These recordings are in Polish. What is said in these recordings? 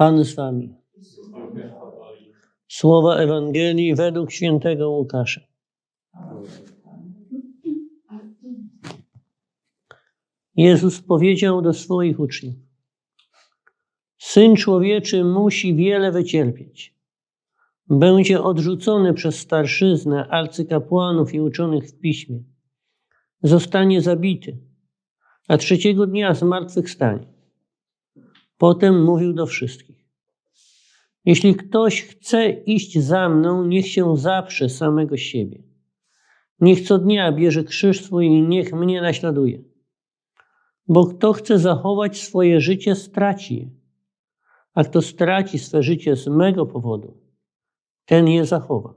Pan z wami. Słowa Ewangelii według świętego Łukasza. Jezus powiedział do swoich uczniów: Syn człowieczy musi wiele wycierpieć. Będzie odrzucony przez starszyznę, arcykapłanów i uczonych w piśmie. Zostanie zabity, a trzeciego dnia zmartwychwstanie. Potem mówił do wszystkich: Jeśli ktoś chce iść za mną, niech się zaprze samego siebie. Niech co dnia bierze krzyż swój i niech mnie naśladuje. Bo kto chce zachować swoje życie, straci je. A kto straci swe życie z mego powodu, ten je zachowa.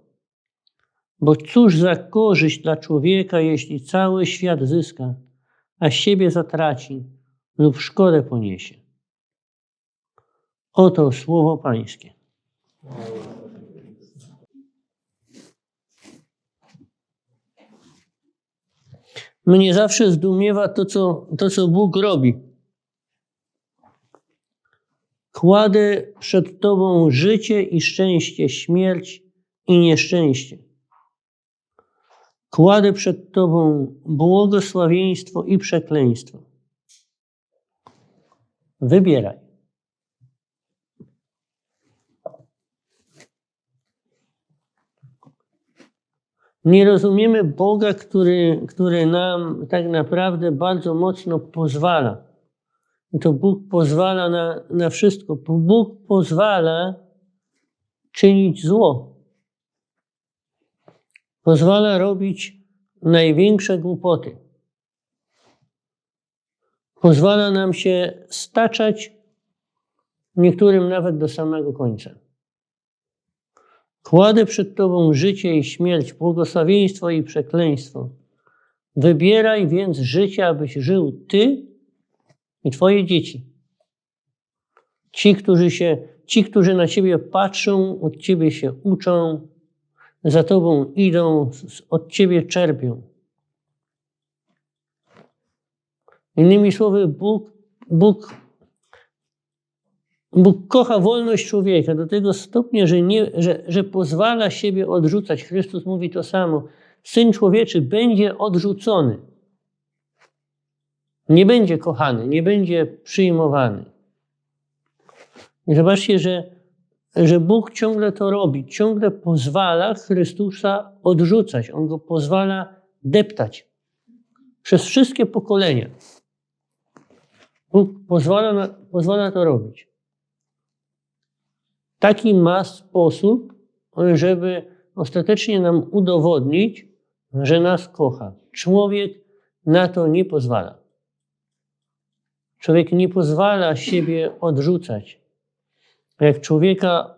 Bo cóż za korzyść dla człowieka, jeśli cały świat zyska, a siebie zatraci lub szkodę poniesie. Oto słowo Pańskie. Mnie zawsze zdumiewa to, co, to, co Bóg robi. Kładę przed Tobą życie i szczęście, śmierć i nieszczęście. Kładę przed Tobą błogosławieństwo i przekleństwo. Wybieraj. Nie rozumiemy Boga, który, który nam tak naprawdę bardzo mocno pozwala. I to Bóg pozwala na, na wszystko. Bóg pozwala czynić zło. Pozwala robić największe głupoty. Pozwala nam się staczać, niektórym nawet do samego końca. Kładę przed Tobą życie i śmierć, błogosławieństwo i przekleństwo. Wybieraj więc życie, abyś żył Ty i Twoje dzieci. Ci, którzy, się, ci, którzy na Ciebie patrzą, od Ciebie się uczą, za Tobą idą, od Ciebie czerpią. Innymi słowy, Bóg, Bóg, Bóg kocha wolność człowieka do tego stopnia, że, nie, że, że pozwala siebie odrzucać. Chrystus mówi to samo. Syn człowieczy będzie odrzucony. Nie będzie kochany, nie będzie przyjmowany. I zobaczcie, że, że Bóg ciągle to robi, ciągle pozwala Chrystusa odrzucać. On go pozwala deptać przez wszystkie pokolenia. Bóg pozwala, na, pozwala to robić. Taki ma sposób, żeby ostatecznie nam udowodnić, że nas kocha. Człowiek na to nie pozwala. Człowiek nie pozwala siebie odrzucać. Jak człowieka,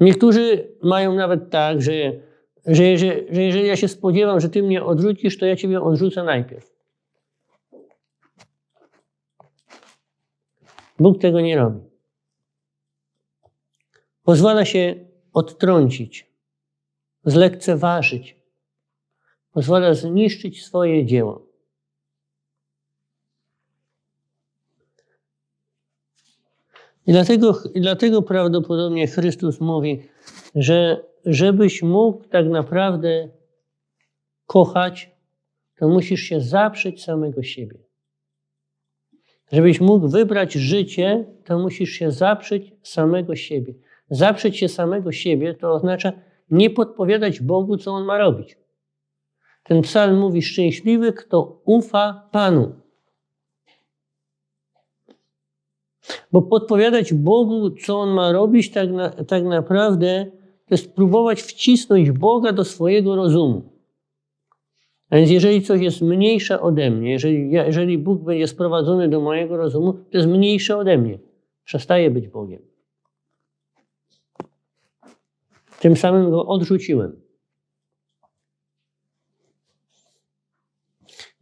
niektórzy mają nawet tak, że, że, jeżeli, że jeżeli ja się spodziewam, że ty mnie odrzucisz, to ja ciebie odrzucę najpierw. Bóg tego nie robi. Pozwala się odtrącić, zlekceważyć. Pozwala zniszczyć swoje dzieło. I dlatego, dlatego prawdopodobnie Chrystus mówi, że żebyś mógł tak naprawdę kochać, to musisz się zaprzeć samego siebie. Żebyś mógł wybrać życie, to musisz się zaprzeć samego siebie. Zaprzeć się samego siebie to oznacza nie podpowiadać Bogu, co On ma robić. Ten psalm mówi: Szczęśliwy, kto ufa Panu. Bo podpowiadać Bogu, co On ma robić, tak, na, tak naprawdę to jest próbować wcisnąć Boga do swojego rozumu. A więc jeżeli coś jest mniejsze ode mnie, jeżeli, jeżeli Bóg będzie sprowadzony do mojego rozumu, to jest mniejsze ode mnie. Przestaje być Bogiem. Tym samym go odrzuciłem.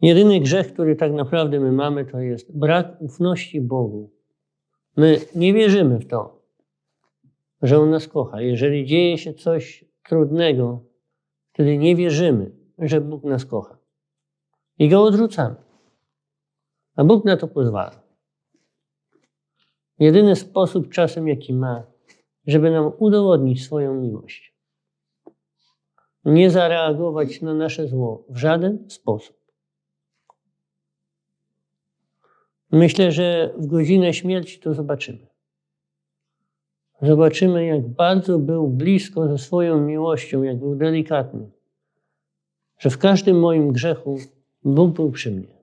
Jedyny grzech, który tak naprawdę my mamy, to jest brak ufności Bogu. My nie wierzymy w to, że On nas kocha. Jeżeli dzieje się coś trudnego, wtedy nie wierzymy, że Bóg nas kocha. I go odrzucamy. A Bóg na to pozwala. Jedyny sposób czasem, jaki ma, żeby nam udowodnić swoją miłość. Nie zareagować na nasze zło w żaden sposób. Myślę, że w godzinę śmierci to zobaczymy. Zobaczymy, jak bardzo był blisko ze swoją miłością, jak był delikatny. Że w każdym moim grzechu Bóg był przy mnie.